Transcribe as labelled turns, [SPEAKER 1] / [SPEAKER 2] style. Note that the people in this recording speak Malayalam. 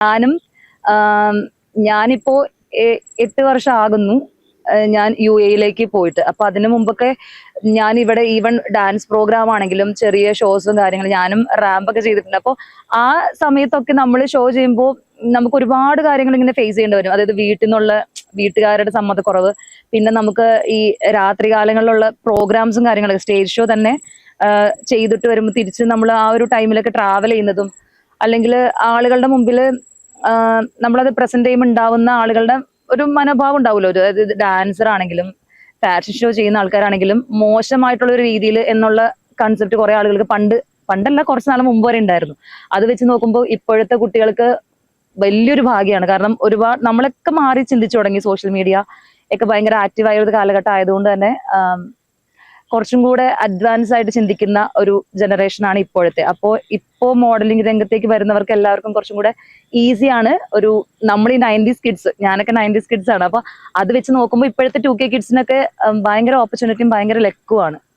[SPEAKER 1] ഞാനും ഞാനിപ്പോ എട്ട് വർഷം ആകുന്നു ഞാൻ യു എയിലേക്ക് പോയിട്ട്. അപ്പൊ അതിനു മുമ്പൊക്കെ ഞാൻ ഇവിടെ ഈവൻ ഡാൻസ് പ്രോഗ്രാം ആണെങ്കിലും ചെറിയ ഷോസും കാര്യങ്ങളും ഞാനും റാമ്പൊക്കെ ചെയ്തിട്ടുണ്ട്. അപ്പോൾ ആ സമയത്തൊക്കെ നമ്മൾ ഷോ ചെയ്യുമ്പോൾ നമുക്ക് ഒരുപാട് കാര്യങ്ങൾ ഇങ്ങനെ ഫേസ് ചെയ്യേണ്ടി വരും. അതായത് വീട്ടിൽ നിന്നുള്ള വീട്ടുകാരുടെ സമ്മതക്കുറവ് പിന്നെ നമുക്ക് ഈ രാത്രി കാലങ്ങളിലുള്ള പ്രോഗ്രാംസും കാര്യങ്ങളൊക്കെ സ്റ്റേജ് ഷോ തന്നെ ചെയ്തിട്ട് വരുമ്പോൾ തിരിച്ച് നമ്മൾ ആ ഒരു ടൈമിലൊക്കെ ട്രാവൽ ചെയ്യുന്നതും അല്ലെങ്കിൽ ആളുകളുടെ മുമ്പിൽ നമ്മളത് പ്രസന്റ് ചെയ്യുമ്പോൾ ഉണ്ടാവുന്ന ആളുകളുടെ ഒരു മനോഭാവം ഉണ്ടാവുമല്ലോ. ഒരു അതായത് ഡാൻസർ ആണെങ്കിലും ഫാഷൻ ഷോ ചെയ്യുന്ന ആൾക്കാരാണെങ്കിലും മോശമായിട്ടുള്ള ഒരു രീതിയിൽ എന്നുള്ള കൺസെപ്റ്റ് കുറെ ആളുകൾക്ക് പണ്ട് പണ്ടല്ല കുറച്ച് നാൾ മുമ്പ് വരെ ഉണ്ടായിരുന്നു. അത് വെച്ച് നോക്കുമ്പോൾ ഇപ്പോഴത്തെ കുട്ടികൾക്ക് വലിയൊരു ഭാഗ്യമാണ് കാരണം ഒരുപാട് നമ്മളൊക്കെ മാറി ചിന്തിച്ചു തുടങ്ങി സോഷ്യൽ മീഡിയ ഒക്കെ ഭയങ്കര ആക്റ്റീവ് ആയ ഒരു കാലഘട്ടം ആയതുകൊണ്ട് തന്നെ കുറച്ചും കൂടെ അഡ്വാൻസ് ആയിട്ട് ചിന്തിക്കുന്ന ഒരു ജനറേഷൻ ആണ് ഇപ്പോഴത്തെ. അപ്പോൾ ഇപ്പോ മോഡലിംഗ് രംഗത്തേക്ക് വരുന്നവർക്ക് എല്ലാവർക്കും കുറച്ചും കൂടെ ഈസിയാണ് ഒരു നമ്മൾ ഈ നയന്റീസ് കിഡ്സ് ഞാനൊക്കെ നയന്റീസ് കിഡ്സ് ആണ്. അപ്പൊ അത് വെച്ച് നോക്കുമ്പോൾ ഇപ്പോഴത്തെ ടു കെ കിഡ്സിനൊക്കെ ഭയങ്കര ഓപ്പർച്യൂണിറ്റിയും ഭയങ്കര ലക്കുമാണ്